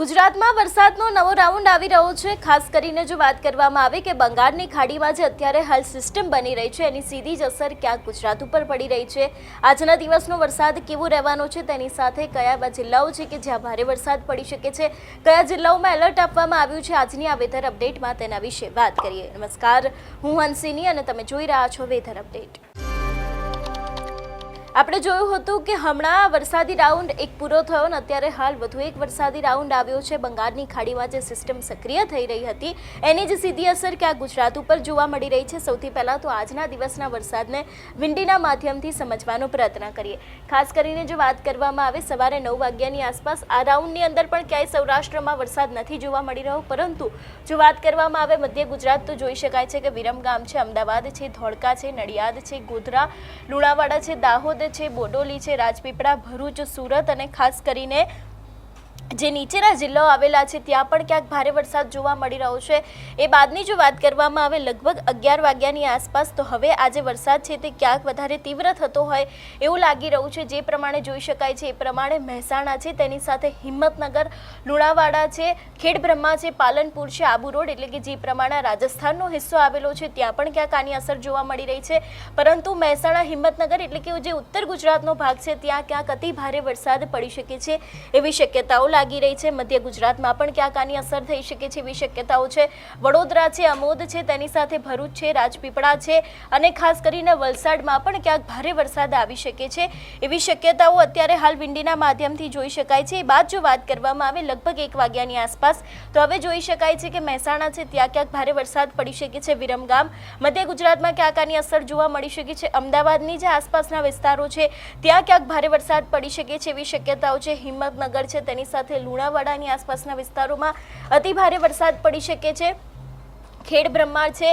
ગુજરાતમાં વરસાદનો નવો રાઉન્ડ આવી રહ્યો છે. ખાસ કરીને જો વાત કરવામાં આવે કે બંગાળની ખાડીમાં જે અત્યારે હાલ સિસ્ટમ બની રહી છે, એની સીધી જ અસર ક્યાંક ગુજરાત ઉપર પડી રહી છે. આજના દિવસનો વરસાદ કેવો રહેવાનો છે તેની સાથે કયા એવા જિલ્લાઓ છે કે જ્યાં ભારે વરસાદ પડી શકે છે, કયા જિલ્લાઓમાં એલર્ટ આપવામાં આવ્યું છે, આજની આ વેધર અપડેટમાં તેના વિશે વાત કરીએ. નમસ્કાર, હું હંસિની અને તમે જોઈ રહ્યા છો વેધર અપડેટ આપણે જોયું હતું કે હમણાં વરસાદી રાઉન્ડ એક પૂરો થયો અને અત્યારે હાલ વધુ એક વરસાદી રાઉન્ડ આવ્યો છે. બંગાળની ખાડીમાં જે સિસ્ટમ સક્રિય થઈ રહી હતી, એની જ સીધી અસર કે આ ગુજરાત ઉપર જોવા મળી રહી છે. સૌથી પહેલાં તો આજના દિવસના વરસાદને વિંડીના માધ્યમથી સમજવાનો પ્રયત્ન કરીએ. ખાસ કરીને જો વાત કરવામાં આવે, સવારે નવ વાગ્યાની આસપાસ આ રાઉન્ડની અંદર પણ ક્યાંય સૌરાષ્ટ્રમાં વરસાદ નથી જોવા મળી રહ્યો. પરંતુ જો વાત કરવામાં આવે, મધ્ય ગુજરાત તો જોઈ શકાય છે કે વિરમગામ છે, અમદાવાદ છે, ધોળકા છે, નડિયાદ છે, ગોધરા, લુણાવાડા છે, દાહોદ છે બોડોલી છે રાજપીપળા ભરૂચ સુરત અને ખાસ કરીને જે નીચેના જિલ્લાઓ આવેલા છે, ત્યાં પણ ક્યાંક ભારે વરસાદ જોવા મળી રહ્યો છે. એ બાદની જો વાત કરવામાં આવે, લગભગ અગિયાર વાગ્યાની આસપાસ તો હવે આજે વરસાદ છે તે ક્યાંક વધારે તીવ્ર થતો હોય એવું લાગી રહ્યું છે. જે પ્રમાણે જોઈ શકાય છે, એ પ્રમાણે મહેસાણા છે, તેની સાથે હિંમતનગર, લુણાવાડા છે, ખેડબ્રહ્મા છે, પાલનપુર છે, આબુ રોડ એટલે કે જે પ્રમાણે રાજસ્થાનનો હિસ્સો આવેલો છે, ત્યાં પણ ક્યાંક આની અસર જોવા મળી રહી છે. પરંતુ મહેસાણા, હિંમતનગર એટલે કે જે ઉત્તર ગુજરાતનો ભાગ છે, ત્યાં ક્યાંક અતિ ભારે વરસાદ પડી શકે છે એવી શક્યતાઓ લાગી રહી છે. મધ્ય ગુજરાતમાં પણ ક્યાંક આની અસર થઈ શકે છે એવી શક્યતાઓ છે. વડોદરા છે અમોદ છે, તેની સાથે ભરૂચ છે, રાજપીપળા છે અને ખાસ કરીને વલસાડમાં પણ ક્યાંક ભારે વરસાદ આવી શકે છે. એવી શક્યતાઓ અત્યારે હાલ વિંડીના માધ્યમથી જોઈ શકાય છે. એ બાદ જો વાત કરવામાં આવે લગભગ એક વાગ્યાની આસપાસ, તો હવે જોઈ શકાય છે કે મહેસાણા છે, ત્યાં ક્યાંક ભારે વરસાદ પડી શકે છે વિરમગામ. મધ્ય ગુજરાતમાં ક્યાંક આની અસર જોવા મળી શકે છે. અમદાવાદની જે આસપાસના વિસ્તારો છે, ત્યાં ક્યાંક ભારે વરસાદ પડી શકે છે એવી શક્યતાઓ છે. હિંમતનગર છે, તેની સાથે લુણાવાડાની આસપાસના વિસ્તારોમાં અતિ ભારે વરસાદ પડી શકે છે. ખેડ બ્રહ્મા છે.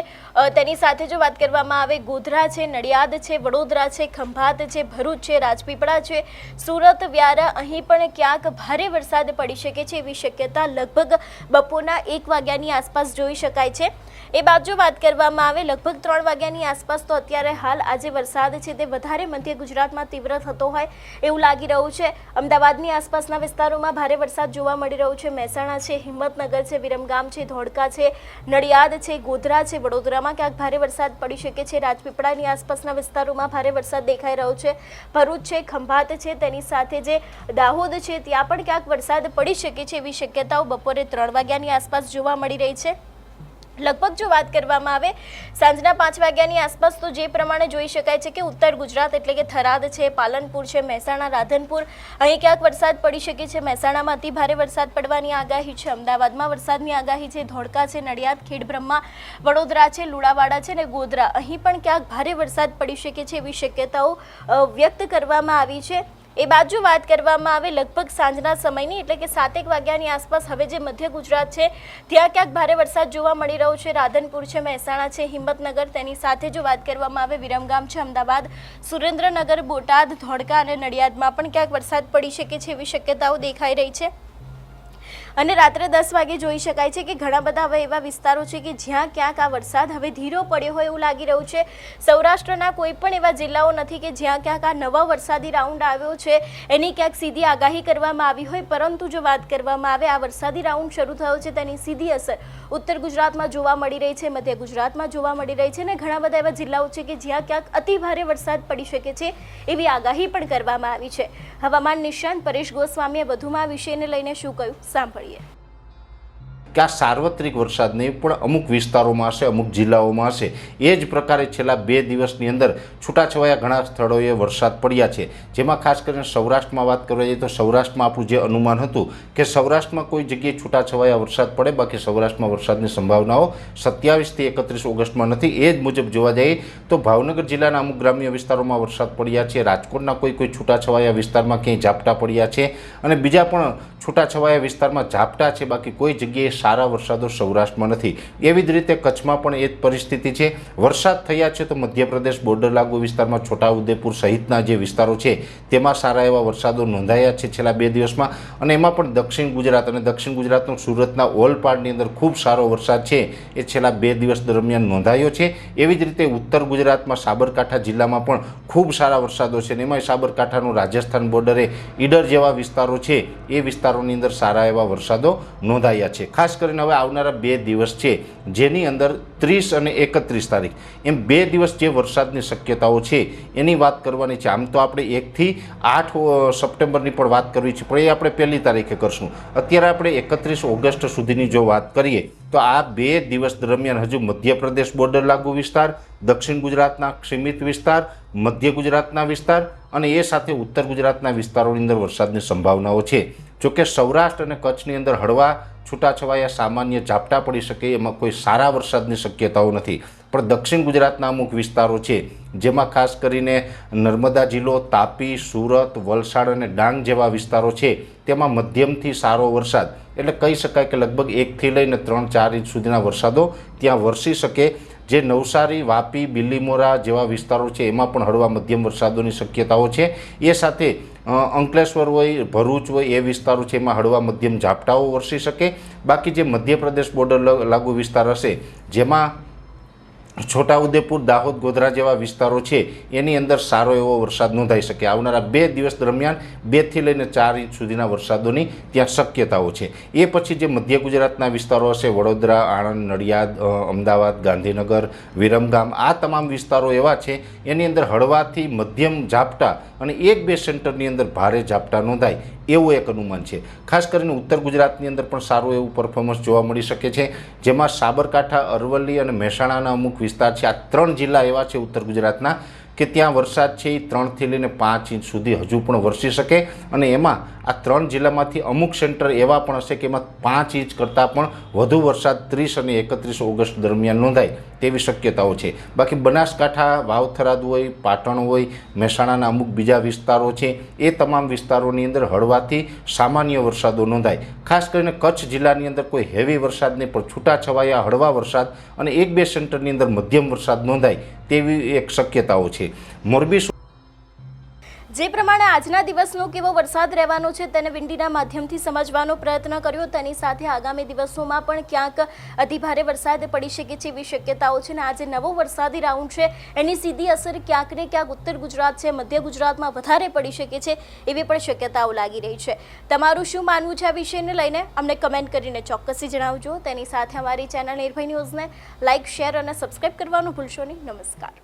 તેની સાથે જો વાત કરવામાં આવે, ગોધરા છે, નડિયાદ છે, વડોદરા છે, ખંભાત છે, ભરૂચ છે, રાજપીપળા છે. સુરત, વ્યારા, અહીં પણ ક્યાંક ભારે વરસાદ પડી શકે છે એવી શક્યતા લગભગ બપોરના એક વાગ્યાની આસપાસ જોઈ શકાય છે. એ બાદ જો વાત કરવામાં આવે, લગભગ ત્રણ વાગ્યાની આસપાસ તો અત્યારે હાલ આજે વરસાદ છે તે વધારે મધ્ય ગુજરાતમાં તીવ્ર થતો હોય એવું લાગી રહ્યું છે. અમદાવાદની આસપાસના વિસ્તારોમાં ભારે વરસાદ જોવા મળી રહ્યો છે. મહેસાણા છે, હિંમતનગર છે, વિરમગામ છે, ધોળકા છે, નડિયાદ છે, ગોધરા છે, વડોદરામાં ક્યાંક ભારે વરસાદ પડી શકે છે. રાજપીપળાની આસપાસના વિસ્તારોમાં ભારે વરસાદ દેખાઈ રહ્યો છે. ભરૂચ છે, ખંભાત છે, તેની સાથે જે દાહોદ છે, ત્યાં પણ ક્યાંક વરસાદ પડી શકે છે એવી શક્યતાઓ બપોરે ત્રણ વાગ્યાની આસપાસ જોવા મળી રહી છે. લગભગ જો વાત કરવામાં આવે, સાંજના પાંચ વાગ્યાની આસપાસ તો જે પ્રમાણે જોઈ શકાય છે કે ઉત્તર ગુજરાત એટલે કે થરાદ છે, પાલનપુર છે, મહેસાણા, રાધનપુર, અહીં ક્યાંક વરસાદ પડી શકે છે. મહેસાણામાં અતિ ભારે વરસાદ પડવાની આગાહી છે. અમદાવાદમાં વરસાદની આગાહી છે. ધોળકા છે, નડિયાદ, ખેડબ્રહ્મા, વડોદરા છે, લુણાવાડા છે ને ગોધરા. અહીં પણ ક્યાંક ભારે વરસાદ પડી શકે છે એવી શક્યતાઓ વ્યક્ત કરવામાં આવી છે. એ બાજુ વાત કરવામાં આવે, લગભગ સાંજના સમયની, એટલે કે સાતેક વાગ્યાની આસપાસ હવે જે મધ્ય ગુજરાત છે, ત્યાં ક્યાંક ભારે વરસાદ જોવા મળી રહ્યો છે. રાધનપુર છે, મહેસાણા છે, હિંમતનગર, તેની સાથે જો વાત કરવામાં આવે, વિરમગામ છે, અમદાવાદ, સુરેન્દ્રનગર, બોટાદ, ધોળકા અને નડિયાદમાં પણ ક્યાંક વરસાદ પડી શકે છે એવી શક્યતાઓ દેખાઈ રહી છે. અને રાત્રે દસ વાગે જોઈ શકાય છે કે ઘણા બધા હવે એવા વિસ્તારો છે કે જ્યાં ક્યાંક આ વરસાદ હવે ધીરો પડ્યો હોય એવું લાગી રહ્યું છે. સૌરાષ્ટ્રના કોઈ પણ એવા જિલ્લાઓ નથી કે જ્યાં ક્યાંક આ નવા વરસાદી રાઉન્ડ આવ્યો છે. એની ક્યાંક સીધી આગાહી કરવામાં આવી હોય, પરંતુ જો વાત કરવામાં આવે, આ વરસાદી રાઉન્ડ શરૂ થયો છે તેની સીધી અસર ઉત્તર ગુજરાતમાં જોવા મળી રહી છે, મધ્ય ગુજરાતમાં જોવા મળી રહી છે અને ઘણા બધા એવા જિલ્લાઓ છે કે જ્યાં ક્યાંક અતિ ભારે વરસાદ પડી શકે છે એવી આગાહી પણ કરવામાં આવી છે. હવામાન નિષ્ણાંત પરેશ ગોસ્વામીએ વધુમાં આ વિષયને લઈને શું કહ્યું? है કે આ સાર્વત્રિક વરસાદ નહીં, પણ અમુક વિસ્તારોમાં હશે, અમુક જિલ્લાઓમાં હશે. એ જ પ્રકારે છેલ્લા બે દિવસની અંદર છૂટાછવાયા ઘણા સ્થળોએ વરસાદ પડ્યા છે. જેમાં ખાસ કરીને સૌરાષ્ટ્રમાં વાત કરવા જઈએ તો સૌરાષ્ટ્રમાં આપણું જે અનુમાન હતું કે સૌરાષ્ટ્રમાં કોઈ જગ્યાએ છૂટાછવાયા વરસાદ પડે, બાકી સૌરાષ્ટ્રમાં વરસાદની સંભાવનાઓ સત્યાવીસથી એકત્રીસ ઓગસ્ટમાં નથી. એ જ મુજબ જોવા જઈએ તો ભાવનગર જિલ્લાના અમુક ગ્રામ્ય વિસ્તારોમાં વરસાદ પડ્યા છે. રાજકોટના કોઈ કોઈ છૂટાછવાયા વિસ્તારમાં ક્યાંય ઝાપટા પડ્યા છે. અને બીજા પણ છૂટાછવાયા વિસ્તારમાં ઝાપટા છે. બાકી કોઈ જગ્યાએ સારા વરસાદો સૌરાષ્ટ્રમાં નથી. એવી જ રીતે કચ્છમાં પણ એ જ પરિસ્થિતિ છે. વરસાદ થયા છે તો મધ્યપ્રદેશ બોર્ડર લાગુ વિસ્તારમાં છોટાઉદેપુર સહિતના જે વિસ્તારો છે, તેમાં સારા એવા વરસાદો નોંધાયા છે છેલ્લા બે દિવસમાં. અને એમાં પણ દક્ષિણ ગુજરાત અને દક્ષિણ ગુજરાતનું સુરતના ઓલપાડની અંદર ખૂબ સારો વરસાદ છે, એ છેલ્લા બે દિવસ દરમિયાન નોંધાયો છે. એવી જ રીતે ઉત્તર ગુજરાતમાં સાબરકાંઠા જિલ્લામાં પણ ખૂબ સારા વરસાદો છે અને એમાંય સાબરકાંઠાનું રાજસ્થાન બોર્ડરે ઈડર જેવા વિસ્તારો છે, એ વિસ્તારોની અંદર સારા એવા વરસાદો નોંધાયા છે. ખાસ કરીને હવે આવનારા બે દિવસ છે, જેની અંદર ત્રીસ અને એકત્રીસ તારીખ. એમ બે દિવસ જે વરસાદની શક્યતાઓ છે, એની વાત કરવાની છે. આમ તો આપણે એકથી આઠ સપ્ટેમ્બરની પણ વાત કરવી છે, પણ એ આપણે પહેલી તારીખે કરશું. અત્યારે આપણે એકત્રીસ ઓગસ્ટ સુધીની જો વાત કરીએ, તો આ બે દિવસ દરમિયાન હજુ મધ્યપ્રદેશ બોર્ડર લાગુ વિસ્તાર, દક્ષિણ ગુજરાતના સીમિત વિસ્તાર મધ્ય ગુજરાતના વિસ્તાર અને એ સાથે ઉત્તર ગુજરાતના વિસ્તારોની અંદર વરસાદની સંભાવનાઓ છે. જોકે સૌરાષ્ટ્ર અને કચ્છની અંદર હળવા છૂટાછવાયા સામાન્ય ઝાપટા પડી શકે એમાં કોઈ સારા વરસાદની શક્યતાઓ નથી. પણ દક્ષિણ ગુજરાતના અમુક વિસ્તારો છે, જેમાં ખાસ કરીને નર્મદા જિલ્લો, તાપી, સુરત, વલસાડ અને ડાંગ જેવા વિસ્તારો છે, તેમાં મધ્યમથી સારો વરસાદ. એટલે કહી શકાય કે લગભગ એકથી લઈને ત્રણ ચાર ઇંચ સુધીના વરસાદો ત્યાં વરસી શકે જે નવસારી, વાપી, બિલીમોરા જેવા વિસ્તારો છે, એમાં પણ હળવા મધ્યમ વરસાદોની શક્યતાઓ છે. એ સાથે અંકલેશ્વર હોય, ભરૂચ હોય, એ વિસ્તારો છે, એમાં હળવા મધ્યમ ઝાપટાઓ વરસી શકે. બાકી જે મધ્યપ્રદેશ બોર્ડર લાગુ વિસ્તાર હશે, જેમાં છોટાઉદેપુર, દાહોદ, ગોધરા જેવા વિસ્તારો છે, એની અંદર સારો એવો વરસાદ નોંધાઈ શકે. આવનારા બે દિવસ દરમિયાન બેથી લઈને ચાર ઇંચ સુધીના વરસાદોની ત્યાં શક્યતાઓ છે. એ પછી જે મધ્ય ગુજરાતના વિસ્તારો હશે, વડોદરા, આણંદ, નડિયાદ અમદાવાદ, ગાંધીનગર, વિરમગામ, આ તમામ વિસ્તારો એવા છે, એની અંદર હળવાથી મધ્યમ ઝાપટા અને એક બે સેન્ટરની અંદર ભારે ઝાપટા નોંધાય, એવું એક અનુમાન છે. ખાસ કરીને ઉત્તર ગુજરાતની અંદર પણ સારું એવું પરફોર્મન્સ જોવા મળી શકે છે, જેમાં સાબરકાંઠા, અરવલ્લી અને મહેસાણાના અમુક વિસ્તાર છે. આ ત્રણ જિલ્લા એવા છે ઉત્તર ગુજરાતના કે ત્યાં વરસાદ છે એ ત્રણથી લઈને પાંચ ઇંચ સુધી હજુ પણ વરસી શકે અને એમાં આ ત્રણ જિલ્લામાંથી અમુક સેન્ટર એવા પણ હશે કે એમાં પાંચ ઇંચ કરતાં પણ વધુ વરસાદ ત્રીસ અને એકત્રીસ ઓગસ્ટ દરમિયાન નોંધાય તેવી શક્યતાઓ છે. બાકી બનાસકાંઠા, વાવથરાદ હોય, પાટણ હોય, મહેસાણાના અમુક બીજા વિસ્તારો છે, એ તમામ વિસ્તારોની અંદર હળવાથી સામાન્ય વરસાદો નોંધાય. ખાસ કરીને કચ્છ જિલ્લાની અંદર કોઈ હેવી વરસાદ નહીં પણ છૂટાછવાયા હળવા વરસાદ અને એક બે સેન્ટરની અંદર મધ્યમ વરસાદ નોંધાય તેવી એક શક્યતાઓ છે. મોરબી જે પ્રમાણે આજના દિવસનો કેવો વરસાદ રહેવાનો છે તેને વિંડીના માધ્યમથી સમજવાનો પ્રયત્ન કર્યો. તેની સાથે આગામી દિવસોમાં પણ ક્યાંક અતિભારે વરસાદ પડી શકે છે એવી શક્યતાઓ છે અને આજે નવો વરસાદી રાઉન્ડ છે. એની સીધી અસર ક્યાંક ને ક્યાંક ઉત્તર ગુજરાત છે, મધ્ય ગુજરાતમાં વધારે પડી શકે છે એવી પણ શક્યતાઓ લાગી રહી છે. તમારું શું માનવું છે આ વિષયને લઈને? અમને કમેન્ટ કરીને ચોક્કસથી જણાવજો. તેની સાથે અમારી ચેનલ નિર્ભય ન્યૂઝને લાઇક શેર અને સબસ્ક્રાઈબ કરવાનું ભૂલશો નહીં. નમસ્કાર.